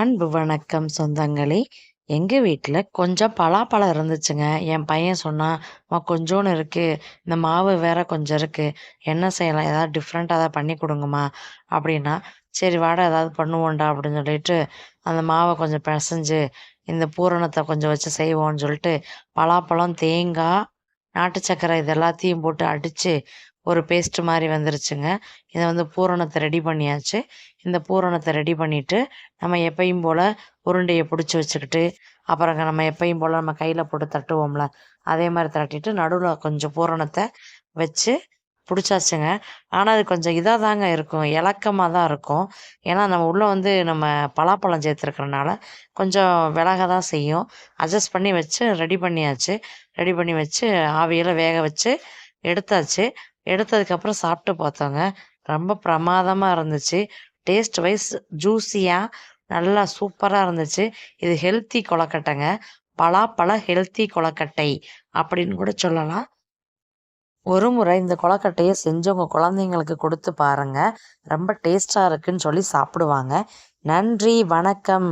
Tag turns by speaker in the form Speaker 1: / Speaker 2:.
Speaker 1: அன்பு வணக்கம் சொந்தங்களே. எங்கள் வீட்டில் கொஞ்சம் பலாப்பழம் இருந்துச்சுங்க. என் பையன் சொன்னான் கொஞ்சோன்னு இருக்குது இந்த மாவு வேற கொஞ்சம் இருக்குது என்ன செய்யலாம்? ஏதாவது டிஃப்ரெண்ட்டாக ஏதாவது பண்ணி கொடுங்கம்மா. அப்படின்னா சரி வாடா ஏதாவது பண்ணுவோம்டா அப்படின்னு சொல்லிட்டு அந்த மாவை கொஞ்சம் பிசைஞ்சு இந்த பூரணத்தை கொஞ்சம் வச்சு செய்வோம்னு சொல்லிட்டு பலாப்பழம் தேங்காய் நாட்டு சக்கரை இது எல்லாத்தையும் போட்டு அடித்து ஒரு பேஸ்ட் மாதிரி வந்துருச்சுங்க. இதை வந்து பூரணத்தை ரெடி பண்ணியாச்சு. இந்த பூரணத்தை ரெடி பண்ணிவிட்டு நம்ம எப்பயும் போல் உருண்டையை பிடிச்சி வச்சுக்கிட்டு அப்புறங்க நம்ம எப்பயும் போல் நம்ம கையில் போட்டு தட்டுவோம்ல அதே மாதிரி தட்டிட்டு நடுவில் கொஞ்சம் பூரணத்தை வச்சு பிடிச்சாச்சுங்க. ஆனால் அது கொஞ்சம் இதாக தாங்க இருக்கும். இலக்கமாக தான் இருக்கும். ஏன்னா நம்ம உள்ளே வந்து நம்ம பலாப்பழம் சேர்த்துருக்கறனால கொஞ்சம் விலக தான் செய்யும். அட்ஜஸ்ட் பண்ணி வச்சு ரெடி பண்ணியாச்சு. ரெடி பண்ணி வச்சு ஆவியில் வேக வச்சு எடுத்தாச்சு. எடுத்ததுக்கப்புறம் சாப்பிட்டு பார்த்தோங்க. ரொம்ப பிரமாதமாக இருந்துச்சு. டேஸ்ட் வைஸ் ஜூஸியாக நல்லா சூப்பராக இருந்துச்சு. இது ஹெல்த்தி கொழக்கட்டைங்க. பலாப்பழ ஹெல்த்தி கொழக்கட்டை அப்படின்னு கூட சொல்லலாம். ஒரு முறை இந்த கொழக்கட்டையை செஞ்சு உங்கள் குழந்தைங்களுக்கு கொடுத்து பாருங்கள் ரொம்ப டேஸ்ட்டாக இருக்குன்னு சொல்லி சாப்பிடுவாங்க. நன்றி வணக்கம்.